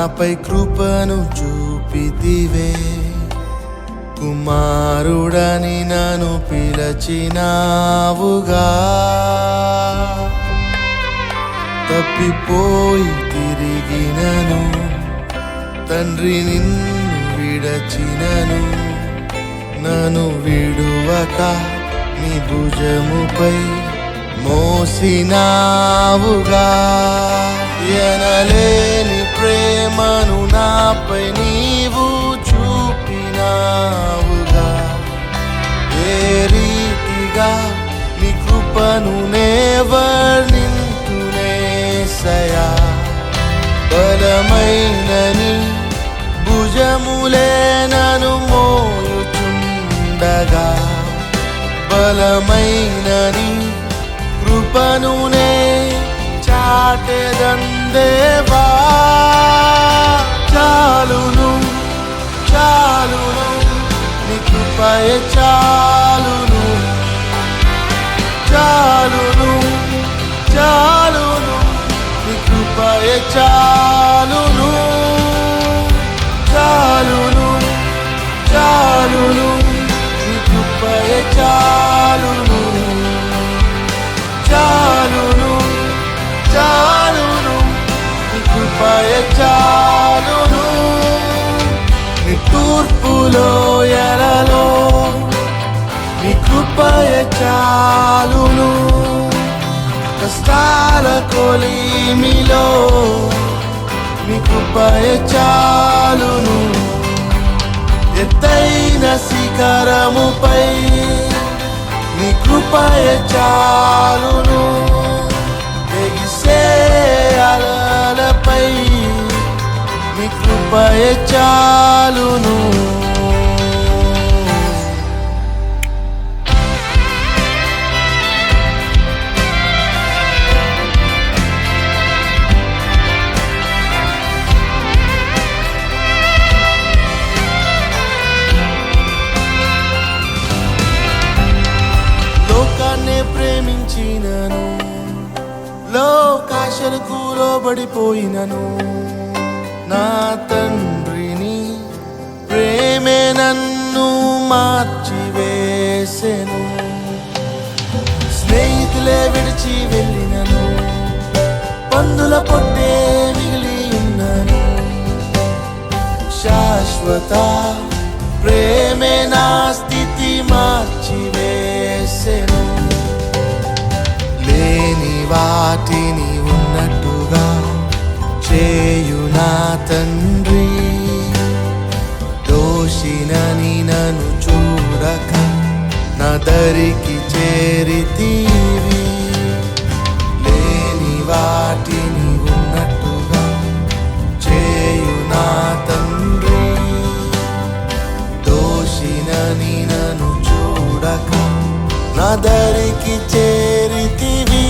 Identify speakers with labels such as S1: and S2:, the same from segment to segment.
S1: నాపై కృపను చూపితివే. కుమారుడని నన్ను పిలచినావుగా. తప్పిపోయి తిరిగినను తండ్రి నిన్ను విడచినను నన్ను విడువక నీ భుజముపై మోసినావుగా. ఎనలేని ప్రేమను నాపై నీవు చూపినావుగా. ఏ రీతిగా నీ కృపను నేవర్ణింతునేసయా. బలమైనని భుజములే నను మోయుచుండగా. బలమైనని కృపను నే చాటెదందేవా చాలును చాలును నీ కృపయ చాలును. చాలును నీ తూర్పులో ఎలలో నీ కృపయ చాలును కష్టాల కొలిమిలో నీ కృపయ చాలును ఎత్తైన శిఖరముపై నీ కృపయ చాలును కృపయ చాలును. లోకాన్నే ప్రేమించినను. లోకాశలకు లోబడిపోయినను. చేసేను. స్నేహితులే విడిచి వెళ్ళినను. పందుల పొట్టే మిగిలి ఉన్నాను. శాశ్వత ప్రేమే నా దరికి చేరితీవి. లేని వాటిని ఉన్నట్టుగా చేయు నా తండ్రి. దోషినని నన్ను చూడక నా దరికి చేరితివి.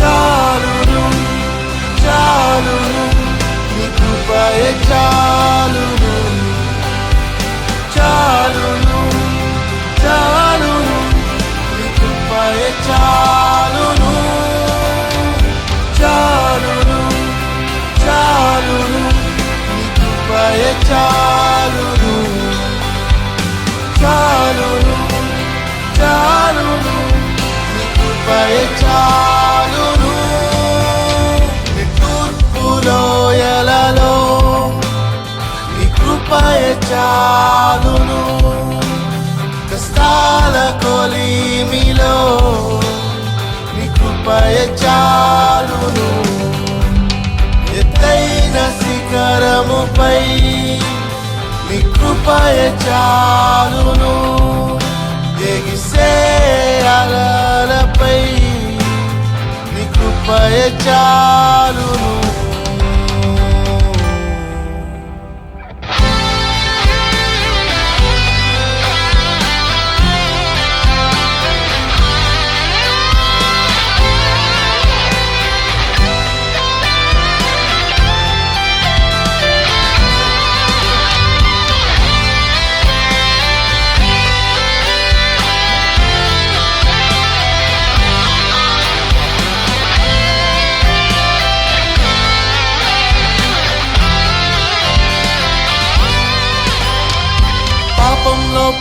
S1: చాలును చాలును నీ కృపయ చాలును. నీ నీ కృపయ చాలును. కష్టాల కొలిమిలో నీ కృపయ చాలును. ఎత్తైన శిఖరముపై నీ కృపయ చాలును. ఎగిసే చాలును.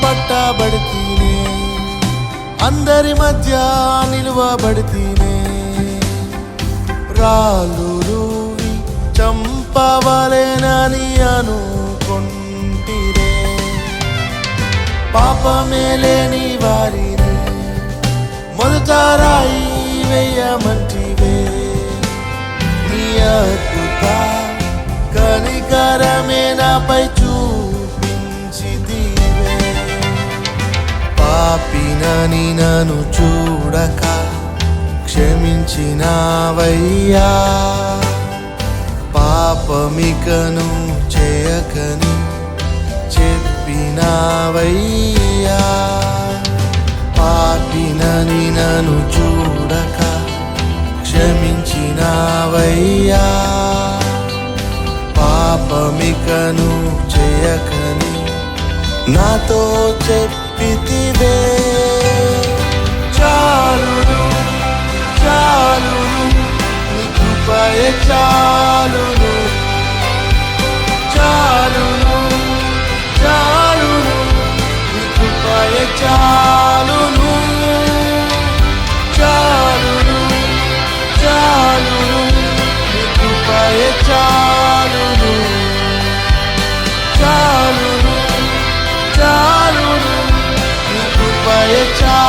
S1: పట్టబడితేనే. అందరి మధ్య నిలువబడితేనే. రాళ్ళు చంపవలేనని అనుకుంటిరే పాపమే లేని వారిని మొదట రాయి వేయమంటివే. నీ అద్భుత కనికరమే నాపై పాపినని నన్ను చూడక క్షమించినావయ్యా. పాపమికను చేయకని చెప్పినావయ్యా. పాపినని నన్ను చూడక క్షమించినావయ్యా. పాపమికను చేయకని నాతో చెప్పితివే. చాలును చాలును చాలును నీ కృపయ చాలును. చాలును చాలును నీ కృపయ చాలును. చాలును చాలును నీ కృపయ చాలు